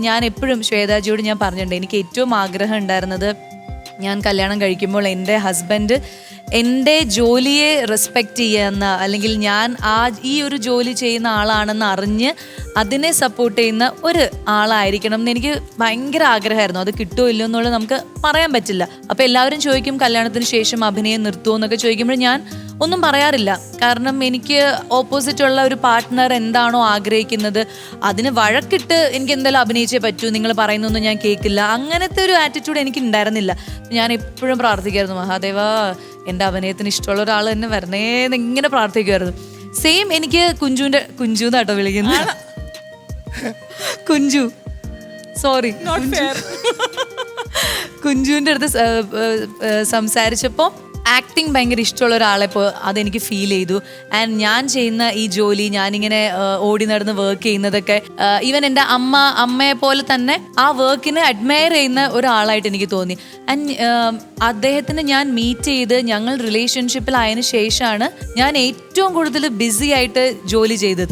ഞാൻ എപ്പോഴും ശ്വേതാജിയോട് ഞാൻ പറഞ്ഞിട്ടുണ്ട് എനിക്ക് ഏറ്റവും ആഗ്രഹം ഉണ്ടായിരുന്നത് ഞാൻ കല്യാണം കഴിക്കുമ്പോൾ എന്റെ ഹസ്ബൻഡ് എന്റെ ജോലിയെ റെസ്പെക്റ്റ് ചെയ്യുന്ന അല്ലെങ്കിൽ ഞാൻ ആ ഈ ഒരു ജോലി ചെയ്യുന്ന ആളാണെന്ന് അറിഞ്ഞ് അതിനെ സപ്പോർട്ട് ചെയ്യുന്ന ഒരു ആളായിരിക്കണം എന്ന് എനിക്ക് ഭയങ്കര ആഗ്രഹമായിരുന്നു. അത് കിട്ടുമോ ഇല്ലയോ എന്നുള്ളത് നമുക്ക് പറയാൻ പറ്റില്ല. അപ്പോൾ എല്ലാവരും ചോദിക്കും കല്യാണത്തിന് ശേഷം അഭിനയം നിർത്തുമോ എന്നൊക്കെ ചോദിക്കുമ്പോൾ ഞാൻ ഒന്നും പറയാറില്ല. കാരണം എനിക്ക് ഓപ്പോസിറ്റ് ഉള്ള ഒരു പാർട്ട്ണർ എന്താണോ ആഗ്രഹിക്കുന്നത് അതിന് വഴക്കിട്ട് എനിക്ക് എന്തായാലും അഭിനയിച്ചേ പറ്റൂ നിങ്ങൾ പറയുന്നൊന്നും ഞാൻ കേൾക്കില്ല. അങ്ങനത്തെ ഒരു ആറ്റിറ്റ്യൂഡ് എനിക്ക് ഉണ്ടായിരുന്നില്ല. ഞാൻ എപ്പോഴും പ്രാർത്ഥിക്കായിരുന്നു മഹാദേവ എന്റെ അഭിനയത്തിന് ഇഷ്ടമുള്ള ഒരാൾ തന്നെ വരണേ എന്ന് ഇങ്ങനെ പ്രാർത്ഥിക്കുമായിരുന്നു. സെയിം എനിക്ക് കുഞ്ചുവിന്റെ കുഞ്ചു എന്നാട്ടോ വിളിക്കുന്നത്. കുഞ്ചു. സോറി കുഞ്ചുവിന്റെ അടുത്ത് സംസാരിച്ചപ്പോൾ ആക്ടിങ് ഭയങ്കര ഇഷ്ടമുള്ള ഒരാളെ ഇപ്പോൾ അതെനിക്ക് ഫീൽ ചെയ്തു. ആൻഡ് ഞാൻ ചെയ്യുന്ന ഈ ജോലി ഞാനിങ്ങനെ ഓടി നടന്ന് വർക്ക് ചെയ്യുന്നതൊക്കെ ഈവൻ എന്റെ അമ്മ അമ്മയെ പോലെ തന്നെ ആ വർക്കിനെ അഡ്മയർ ചെയ്യുന്ന ഒരാളായിട്ട് എനിക്ക് തോന്നി. ആൻഡ് അദ്ദേഹത്തിന് ഞാൻ മീറ്റ് ചെയ്ത് ഞങ്ങൾ റിലേഷൻഷിപ്പിലായതിനു ശേഷമാണ് ഞാൻ ഏറ്റവും കൂടുതൽ ബിസി ആയിട്ട് ജോലി ചെയ്തത്.